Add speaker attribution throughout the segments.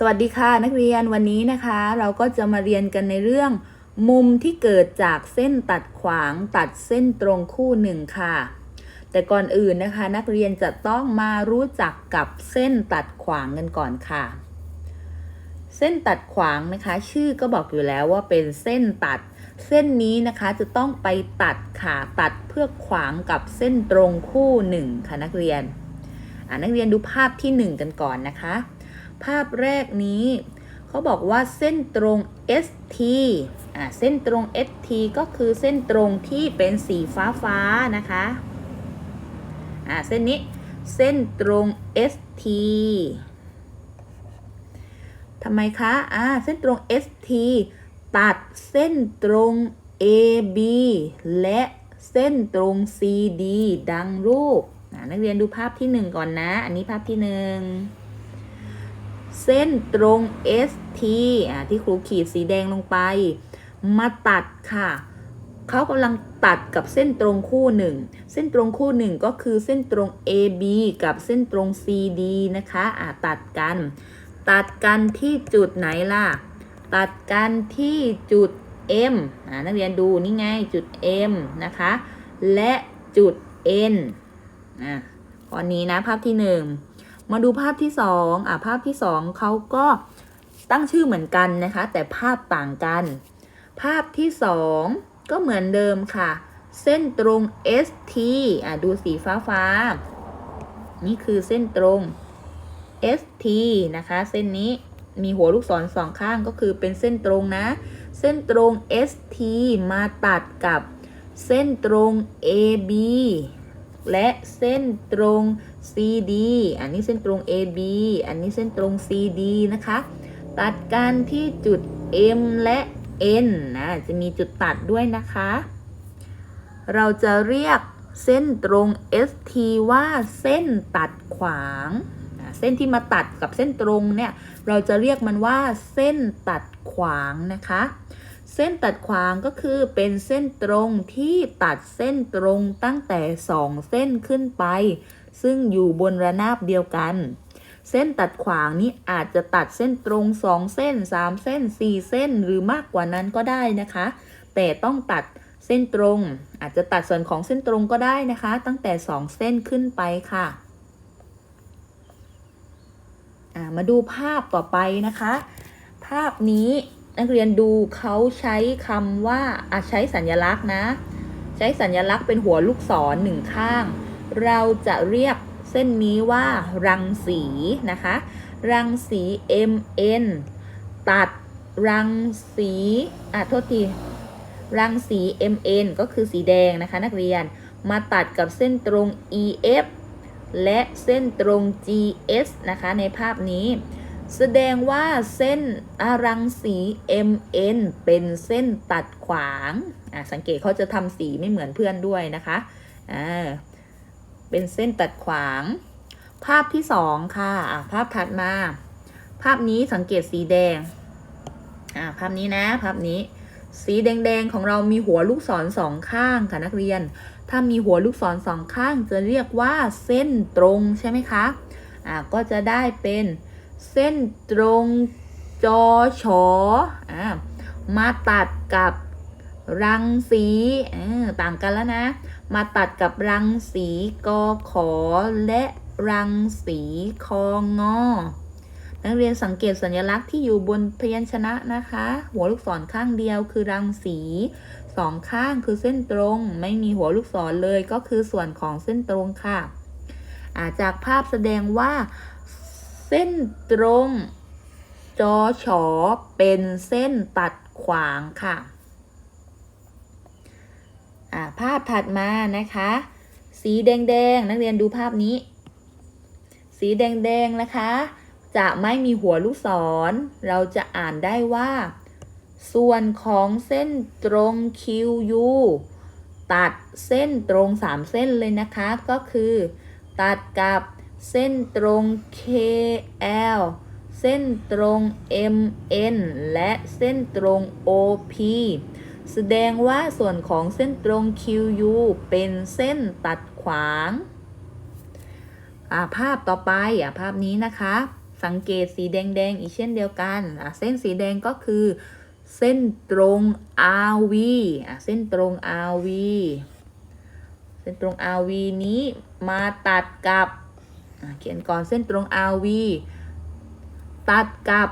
Speaker 1: สวัสดีค่ะนักเรียนวันนี้นะคะ เราก็จะมาเรียนกันในเรื่อง มุมที่เกิดจากเส้นตัดขวางตัดเส้นตรงคู่หนึ่งค่ะ แต่ก่อนอื่นนะคะ นักเรียนจะต้องมารู้จักกับเส้นตัดขวางกันก่อนค่ะ เส้นตัดขวางนะคะ ชื่อก็บอกอยู่แล้วว่าเป็นเส้นตัด เส้นนี้นะคะจะต้องไปตัดค่ะตัดเพื่อขวางกับเส้นตรงคู่หนึ่งค่ะนักเรียนอ่านักเรียนดูภาพที่หนึ่งกันก่อนนะคะ ภาพแรกนี้ เขาบอกว่าเส้นตรง ST อ่าเส้นตรง ST ก็คือเส้นตรงที่เป็นสีฟ้าฟ้าๆนะคะอ่าเส้นนี้เส้นตรง ST ทำไมคะอ่าเส้นตรง ST ตัดเส้นตรง AB และเส้นตรง CD ดังรูป นักเรียนดูภาพที่หนึ่งก่อนนะ อันนี้ภาพที่หนึ่ง เส้นตรง ST อ่าที่ครูขีดสีแดงลงไป มาตัดค่ะ เขากำลังตัดกับเส้นตรงคู่หนึ่ง เส้นตรงคู่หนึ่งก็คือเส้นตรง AB กับเส้นตรง CD นะคะอ่าตัดกัน ตัดกันที่จุดไหนล่ะ ตัดกันที่จุด M อ่านักเรียนดูนี่ไงจุด M นะคะ และจุด N อ่าข้อนี้นะภาพที่หนึ่ง มาดูภาพที่สองอะภาพที่สองเขาก็ตั้งชื่อเหมือนกันนะคะ แต่ภาพต่างกัน ภาพที่สองก็เหมือนเดิมค่ะ เส้นตรง ST อะดูสีฟ้าฟ้านี่คือเส้นตรง ST นะคะ เส้นนี้มีหัวลูกศรสองข้างก็คือเป็นเส้นตรงนะ เส้นตรง ST มาตัดกับเส้นตรง AB และเส้นตรง CD อันนี้เส้นตรง AB อันนี้เส้นตรง CD นะคะ ตัดกันที่จุด M และ N นะ จะมีจุดตัดด้วยนะคะ เราจะเรียกเส้นตรง ST ว่าเส้นตัดขวางเส้นที่มาตัดกับเส้นตรงเนี่ย เราจะเรียกมันว่าเส้นตัดขวางนะคะ เส้นตัดขวางก็คือเป็นเส้นตรงที่ตัดเส้นตรงตั้งแต่ 2 เส้นขึ้นไป ซึ่งอยู่บนระนาบเดียวกัน เส้นตัดขวางนี้อาจจะตัดเส้นตรง 2 เส้น 3 เส้น 4 เส้นหรือมากกว่านั้นก็ได้นะคะ แต่ต้องตัดเส้นตรง อาจจะตัดส่วนของเส้นตรงก็ได้นะคะ ตั้งแต่ 2 เส้นขึ้นไปค่ะมาดูภาพต่อไปนะคะ ภาพนี้ นักเรียนดูเขาใช้คำว่าอาใช้สัญลักษณ์นะ ใช้สัญลักษณ์เป็นหัวลูกศรหนึ่งข้าง เราจะเรียกเส้นนี้ว่ารังสีนะคะ รังสี MN ตัดรังสีอะโทษทีรังสี MN ก็คือสีแดงนะคะ นักเรียนมาตัดกับเส้นตรง EF และเส้นตรง GS นะคะ ในภาพนี้ แสดงว่าเส้นอารังสี MN เป็นเส้นตัดขวางอะสังเกตเขาจะทำสีไม่เหมือนเพื่อนด้วยนะคะอ่าเป็นเส้นตัดขวาง ภาพที่สองค่ะอะ ภาพถัดมา ภาพนี้สังเกตสีแดงอ่าภาพนี้นะ ภาพนี้ สีแดงๆของเรามีหัวลูกศรสองข้างค่ะนักเรียน ถ้ามีหัวลูกศรสองข้าง จะเรียกว่าเส้นตรงใช่ไหมคะอ่าก็จะได้เป็น เส้นตรงจอชออ่ามาตัดกับรังสีต่างกันแล้วนะ มาตัดกับรังสีกอขอและรังสีคองอ นักเรียนสังเกตสัญลักษณ์ที่อยู่บนพยัญชนะนะคะ หัวลูกศรข้างเดียวคือรังสีสองข้างคือเส้นตรง ไม่มีหัวลูกศรเลยก็คือส่วนของเส้นตรงค่ะ อาจากภาพแสดงว่า เส้นตรง จอฉอเป็นเส้นตัดขวางค่ะภาพถัดมานะคะ สีแดงๆ นักเรียนดูภาพนี้ สีแดงๆ นะคะ จะไม่มีหัวลูกศร เราจะอ่านได้ว่า ส่วนของเส้นตรง QU ตัดเส้นตรง 3 เส้นเลยนะคะ ก็คือ ตัดกับ เส้นตรง KL เส้นตรง MN และเส้นตรง OP แสดงว่าส่วนของเส้นตรง QU เป็นเส้นตัดขวางาภาพต่อไปอภาพนี้นะคะ สังเกตสีแดง ๆ อีกเช่นเดียวกัน เส้นสีแดงก็คือ เส้นตรง RV เส้นตรง RV เส้นตรง RV นี้มาตัดกับ เขียนก่อนเส้นตรง RV ตัดกับ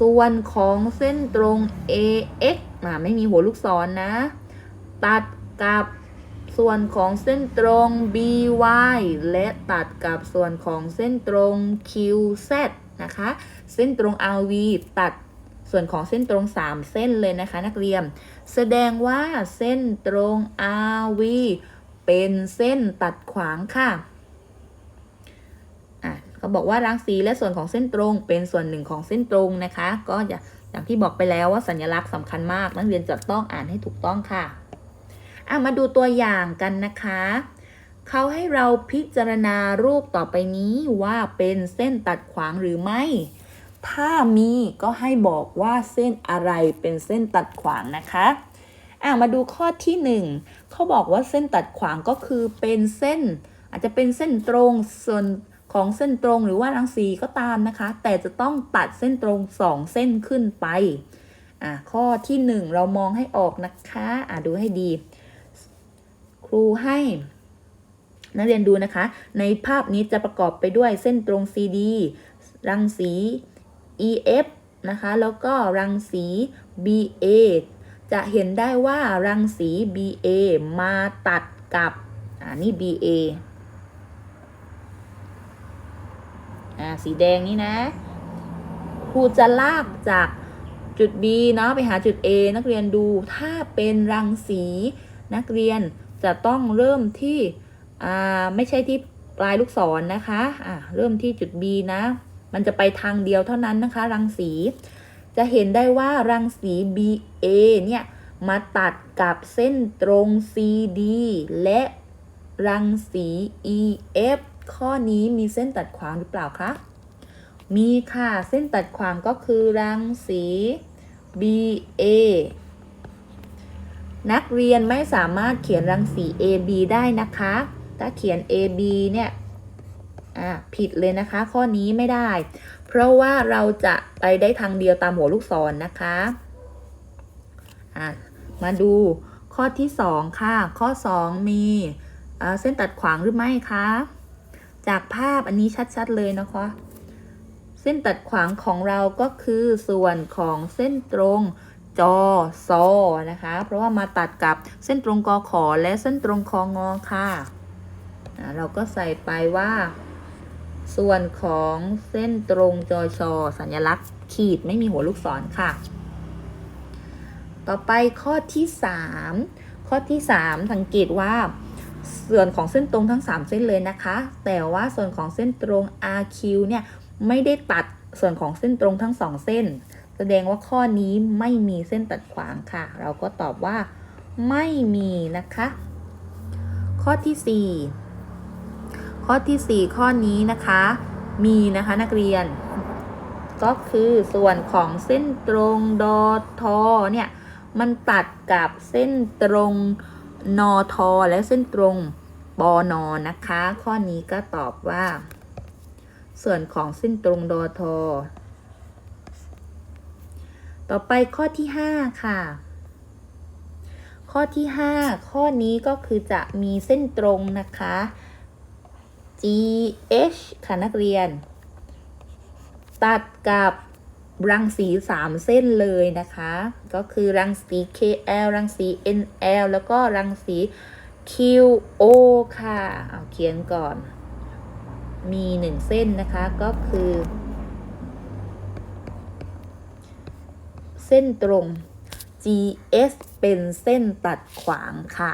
Speaker 1: ส่วนของเส้นตรง AX อะไม่มีหัวลูกศรนนะ ตัดกับส่วนของเส้นตรง BY และตัดกับส่วนของเส้นตรง QZ นะคะ เส้นตรง RV ตัดส่วนของเส้นตรง 3 เส้นเลยนะคะ นักเรียน แสดงว่าเส้นตรง RV เป็นเส้นตัดขวางค่ะ เขาบอกว่ารังสีและส่วนของเส้นตรงเป็นส่วนหนึ่งของเส้นตรงนะคะ ก็อย่าอย่างที่บอกไปแล้วว่าสัญลักษณ์สำคัญมาก นักเรียนจะต้องอ่านให้ถูกต้องค่ะอะมาดูตัวอย่างกันนะคะเขาให้เราพิจารณารูปต่อไปนี้ว่าเป็นเส้นตัดขวางหรือไม่ ถ้ามีก็ให้บอกว่าเส้นอะไรเป็นเส้นตัดขวางนะคะอะมาดูข้อที่หนึ่งเขาบอกว่าเส้นตัดขวางก็คือเป็นเส้น อาจจะเป็นเส้นตรงส่วน ของเส้นตรงหรือว่ารังสีก็ตามนะคะ แต่จะต้องตัดเส้นตรงสองเส้นขึ้นไปอะข้อที่หนึ่งเรามองให้ออกนะคะอะดูให้ดี ครูให้ นักเรียนดูนะคะ ในภาพนี้จะประกอบไปด้วยเส้นตรง CD รังสี EF นะคะ แล้วก็รังสี BA จะเห็นได้ว่ารังสี BA มาตัดกับ อ่า นี่ BA อ่าสีแดงนี่นะครูจะลากจากจุด B เนาะไปหาจุด A นักเรียนดูถ้าเป็นรังสีนักเรียนจะต้องเริ่มที่อ่าไม่ใช่ที่ปลายลูกศรนนะคะอ่าเริ่มที่จุด B นะ มันจะไปทางเดียวเท่านั้นนะคะ รังสี จะเห็นได้ว่ารังสี BA เนี่ยมาตัดกับเส้นตรง CD และรังสี EF ข้อนี้มีเส้นตัดขวางหรือเปล่าคะ มีค่ะ เส้นตัดขวางก็คือรังสี BA นักเรียนไม่สามารถเขียนรังสี AB ได้นะคะ ถ้าเขียน AB เนี่ยผิดเลยนะคะ ข้อนี้ไม่ได้ เพราะว่าเราจะไปได้ทางเดียวตามหัวลูกศรนนะคะมาดูข้อที่ 2 ค่ะ ข้อ 2 มีอ่าเส้นตัดขวางหรือไม่คะ จากภาพอันนี้ชัดๆเลยนะคะ เส้นตัดขวางของเราก็คือส่วนของเส้นตรงจอซอนะคะ เพราะว่ามาตัดกับเส้นตรงกอขอและเส้นตรงคองอค่ะอ่าเราก็ใส่ไปว่า ส่วนของเส้นตรงจอชอสัญลักษณ์ขีดไม่มีหัวลูกศรค่ะ ต่อไปข้อที่ 3 ข้อที่ 3 สังเกตว่า ส่วนของเส้นตรงทั้ง 3 เส้นเลยนะคะ แต่ว่าส่วนของเส้นตรง RQ เนี่ยไม่ได้ตัดส่วนของเส้นตรงทั้ง 2 เส้น แสดงว่าข้อนี้ไม่มีเส้นตัดขวางค่ะ เราก็ตอบว่าไม่มีนะคะ ข้อที่ 4 ข้อที่ 4 ข้อนี้นะคะ มีนะคะนักเรียน ก็คือส่วนของเส้นตรงดอทอเนี่ยมันตัดกับเส้นตรง นอทอและเส้นตรงปอนอนะคะ ข้อนี้ก็ตอบว่า ส่วนของเส้นตรงดอทอ ต่อไปข้อที่5ค่ะ ข้อที่5ข้อนี้ก็คือจะมีเส้นตรงนะคะ GH ค่ะนักเรียน ตัดกับ รังสี3เส้นเลยนะคะ ก็คือรังสี KL รังสี NL แล้วก็รังสี QO ค่ะ เอาเขียนก่อน มี1เส้นนะคะก็คือ เส้นตรง GS เป็นเส้นตัดขวางค่ะ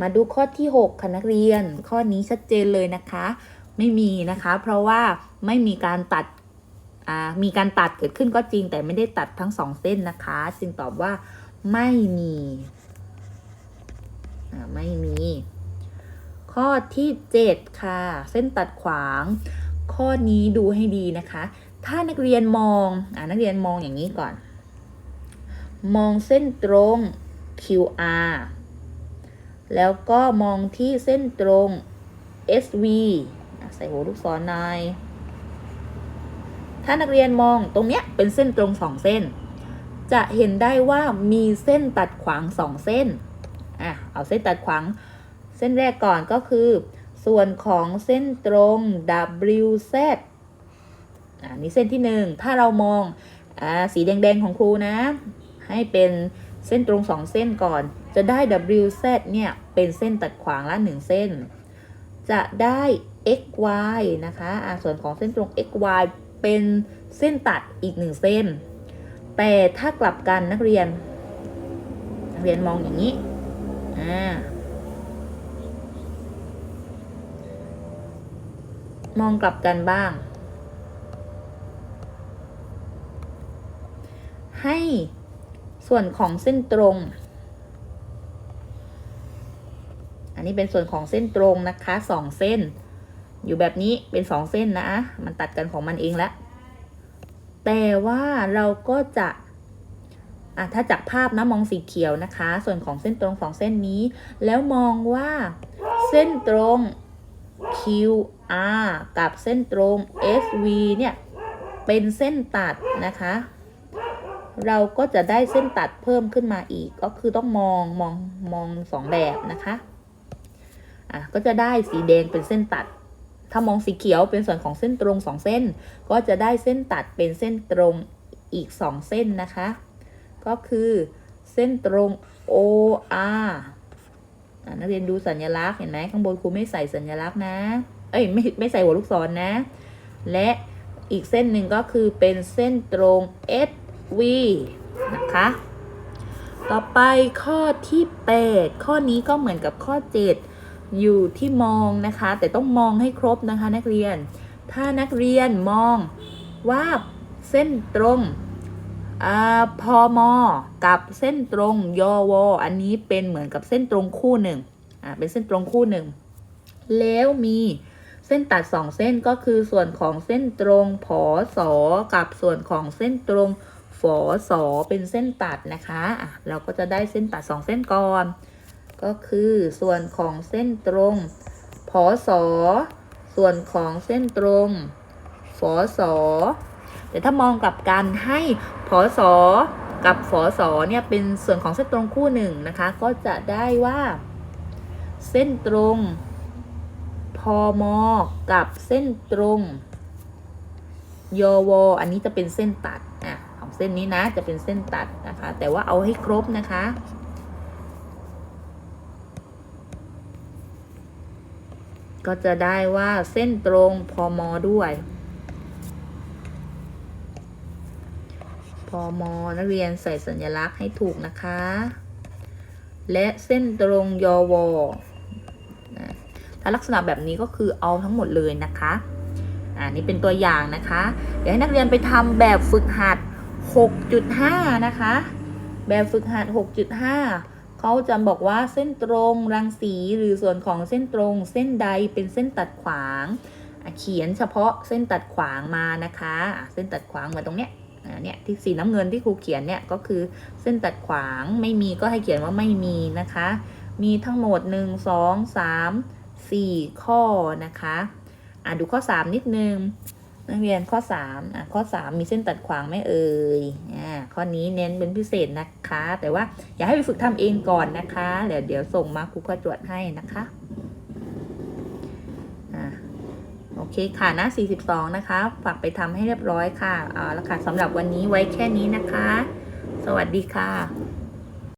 Speaker 1: มาดูข้อที่ 6ค่ะนักเรียน ข้อนี้ชัดเจนเลยนะคะ ไม่มีนะคะ เพราะว่าไม่มีการตัด มีการตัดเกิดขึ้นก็จริง แต่ไม่ได้ตัดทั้งสองเส้นนะคะจึงตอบว่าไม่มีไม่มี ข้อที่ 7 ค่ะ เส้นตัดขวาง ข้อนี้ดูให้ดีนะคะ ถ้านักเรียนมองอ่านักเรียนมองอย่างนี้ก่อน มองเส้นตรง QR แล้วก็มองที่เส้นตรง SV ใส่หัวลูกศรหน่อย ถ้านักเรียนมองตรงเนี้ยเป็นเส้นตรงสองเส้น จะเห็นได้ว่ามีเส้นตัดขวางสองเส้นอะเอาเส้นตัดขวางเส้นแรกก่อนก็คือ ส่วนของเส้นตรง WZ อ่านี่เส้นที่หนึ่งถ้าเรามองอ่าสีแดงๆของครูนะ ให้เป็นเส้นตรงสองเส้นก่อน จะได้ WZ เนี่ย เป็นเส้นตัดขวางละหนึ่งเส้น จะได้ XY นะคะอ่าส่วนของเส้นตรง XY เป็นเส้นตัดอีกหนึ่งเส้น แต่ถ้ากลับกันนักเรียน นักเรียนมองอย่างนี้อ่ามองกลับกันบ้าง ให้ส่วนของเส้นตรง อันนี้เป็นส่วนของเส้นตรงนะคะสองเส้น อยู่แบบนี้เป็นสองเส้นนะ มันตัดกันของมันเองแล้วแต่ว่าเราก็จะอะถ้าจากภาพนะมองสีเขียวนะคะ ส่วนของเส้นตรงสองเส้นนี้ แล้วมองว่าเส้นตรง QR กับเส้นตรง SV เนี่ยเป็นเส้นตัดนะคะ เราก็จะได้เส้นตัดเพิ่มขึ้นมาอีก ก็คือต้องมองมองมองสองแบบนะคะอะก็จะได้สีแดงเป็นเส้นตัด ถ้ามองสีเขียวเป็นส่วนของเส้นตรงสองเส้น ก็จะได้เส้นตัดเป็นเส้นตรงอีกสองเส้นนะคะ ก็คือเส้นตรง OR นักเรียนดูสัญลักษณ์เห็นไหมข้างบนครูไม่ใส่สัญลักษณ์นะ เอ้ยไม่ไม่ใส่หัวลูกศรนะและอีกเส้นหนึ่งก็คือเป็นเส้นตรง SV นะคะ ต่อไปข้อที่ 8 ข้อนี้ก็เหมือนกับข้อ 7 อยู่ที่มองนะคะ แต่ต้องมองให้ครบนะคะนักเรียน ถ้านักเรียนมองว่าเส้นตรงอาพอมอกับเส้นตรงยอวออันนี้เป็นเหมือนกับเส้นตรงคู่หนึ่งอ่าเป็นเส้นตรงคู่หนึ่งแล้วมีเส้นตัดสองเส้นก็คือส่วนของเส้นตรงผอสอกับส่วนของเส้นตรงฝอสอเป็นเส้นตัดนะคะอะเราก็จะได้เส้นตัดสองเส้นก่อน ก็คือส่วนของเส้นตรงผอสอส่วนของเส้นตรงฝอสอแต่ถ้ามองกลับกันให้ผอสอกับฝอสอเนี่ยเป็นส่วนของเส้นตรงคู่หนึ่งนะคะ ก็จะได้ว่า เส้นตรงพอมอกับเส้นตรงยอวออันนี้จะเป็นเส้นตัดอะของเส้นนี้นะจะเป็นเส้นตัดนะคะ แต่ว่าเอาให้ครบนะคะ ก็จะได้ว่าเส้นตรงพอมอด้วย พอมอนักเรียนใส่สัญลักษณ์ให้ถูกนะคะ และเส้นตรงยอวอถ้าลักษณะแบบนี้ก็คือเอาทั้งหมดเลยนะคะอ่านี่เป็นตัวอย่างนะคะเดี๋ยวให้นักเรียนไปทำแบบฝึกหัด 6.5 นะคะ แบบฝึกหัด 6.5 เขาจะบอกว่าเส้นตรงรังสีหรือส่วนของเส้นตรง เส้นใดเป็นเส้นตัดขวางเขียนเฉพาะเส้นตัดขวางมานะคะเส้นตัดขวางมาตรงเนี้ยเนี่ยที่สีน้ำเงินที่ครูเขียนเนี่ยก็คือเส้นตัดขวางไม่มีก็ให้เขียนว่าไม่มีนะคะ มีทั้งหมด 1 2 3 4 ข้อนะคะอะดูข้อ 3 นิดนึง นักเรียนข้อ3อะข้อ3มีเส้นตัดขวางไหม่เอ่ยอ่าข้อนี้เน้นเป็นพิเศษนะคะ แต่ว่าอย่าให้ไปฝึกทำเองก่อนนะคะเดี๋ยวเดี๋ยวส่งมาครูก็ตรวจให้นะคะอ่าโอเคค่ะนะ42 นะคะฝากไปทำให้เรียบร้อยค่ะเอาละค่ะสำหรับวันนี้ไว้แค่นี้นะคะ สวัสดีค่ะ